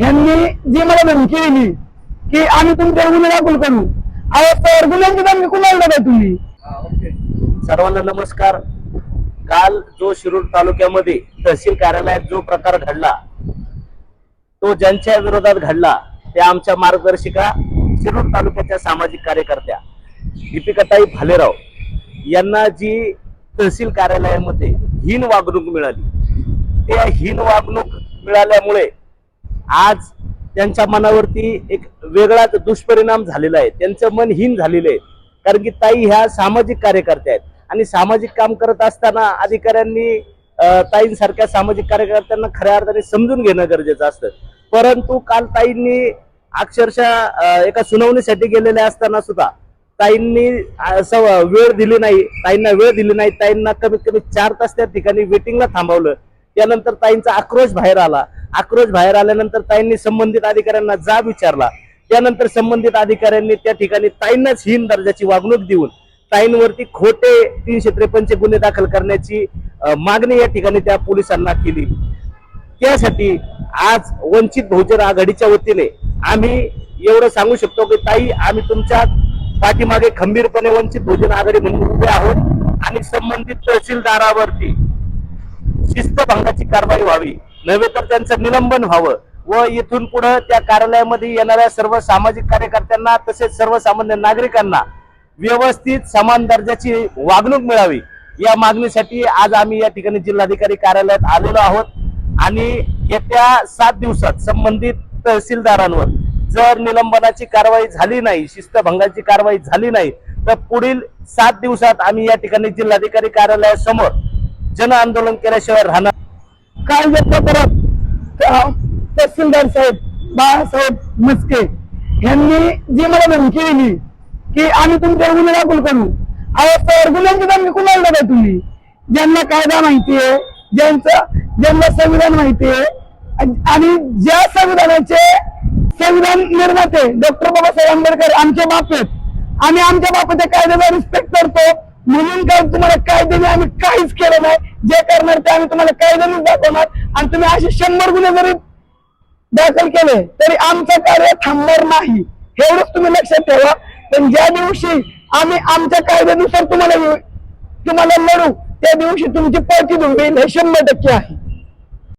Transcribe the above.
यांनी जी मला धमकी दिली की आम्ही तुमच्या गुन्हे दाखल करू. अहो गुन्ह्यांची धमकी कुणाला तुम्ही? सर्वांना नमस्कार. काल जो शिरूर तालुक्यामध्ये तहसील कार्यालयात जो प्रकार घडला तो ज्यांच्या विरोधात घडला त्या आमच्या मार्गदर्शिका शिरूर तालुक्याच्या सामाजिक कार्यकर्त्या दीपिकाताई भालेराव यांना जी तहसील कार्यालयामध्ये हीन वागणूक मिळाली त्या हीन वागणूक मिळाल्यामुळे आज त्यांच्या मनावरती एक वेगळाच दुष्परिणाम झालेला आहे. त्यांचं मन हीन झालेलं आहे. कारण की ताई ह्या सामाजिक कार्यकर्त्या आहेत. आणि सामाजिक काम करत असताना अधिकाऱ्यांनी ताईंसारख्या सामाजिक कार्यकर्त्यांना खऱ्या अर्थाने समजून घेणं गरजेचं असतं. परंतु काल ताईंनी अक्षरशः एका सुनावणीसाठी गेलेल्या असताना सुद्धा ताईंनी असं वेळ दिली नाही. ताईंना वेळ दिली नाही. ताईंना कमीत कमी चार तास त्या ठिकाणी वेटिंगला थांबवलं. त्यानंतर ताईंचा आक्रोश बाहेर आला. आक्रोश बाहेर आल्यानंतर ताईंनी संबंधित अधिकाऱ्यांना जाब विचारला. त्यानंतर संबंधित अधिकाऱ्यांनी त्या ठिकाणी ताईंनाच हीन दर्जाची वागणूक देऊन ताईंवरती खोटे तीनशे त्रेपन्नचे गुन्हे दाखल करण्याची मागणी या ठिकाणी त्या पोलिसांना केली. त्यासाठी आज वंचित बहुजन आघाडीच्या वतीने आम्ही एवढं सांगू शकतो की ताई आम्ही तुमच्या पाठीमागे खंबीरपणे वंचित बहुजन आघाडी म्हणून उभे आहोत आणि संबंधित तहसीलदारावरती शिस्तभंगाची कारवाई व्हावी. नव्हे तर त्यांचं निलंबन व्हावं. व इथून पुढे त्या कार्यालयामध्ये येणाऱ्या सर्व सामाजिक कार्यकर्त्यांना तसेच सर्वसामान्य नागरिकांना व्यवस्थित समान दर्जाची वागणूक मिळावी. या मागणीसाठी आज आम्ही या ठिकाणी जिल्हाधिकारी कार्यालयात आलेलो आहोत. आणि येत्या सात दिवसात संबंधित तहसीलदारांवर जर निलंबनाची कारवाई झाली नाही शिस्तभंगाची कारवाई झाली नाही तर पुढील सात दिवसात आम्ही या ठिकाणी जिल्हाधिकारी कार्यालयासमोर जन आंदोलन केल्याशिवाय राहणार काल व्यक्त करत तहसीलदार साहेब बाळासाहेब मस्के यांनी जी मला धमकी दिली की आम्ही तुमच्या गुन्हे दाखल करू. अहो गुन्ह्यांची धमकी कुणाला देताय तुम्ही ज्यांना कायदा माहितीये ज्यांचं ज्यांना संविधान माहितीये आणि- ज्या संविधानाचे संविधान निर्माते डॉक्टर बाबासाहेब आंबेडकर आमचे बाप आहेत. आम्ही आमच्या बापाच्या कायद्याचा रिस्पेक्ट करतो. म्हणून काय तुम्हाला कायद्याने आम्ही काहीच केलं नाही. जे करणार ते आम्ही तुम्हाला कायद्यानेच दाखवणार. आणि तुम्ही असे शंभर गुन्हे जरी दाखल केले तरी आमचं कार्य थांबणार नाही. एवढंच तुम्ही लक्षात ठेवा. पण ज्या दिवशी आम्ही आमच्या कायद्यानुसार तुम्हाला तुम्हाला लढू त्या दिवशी तुमची पळती धुंबी हे शंभर टक्के आहे.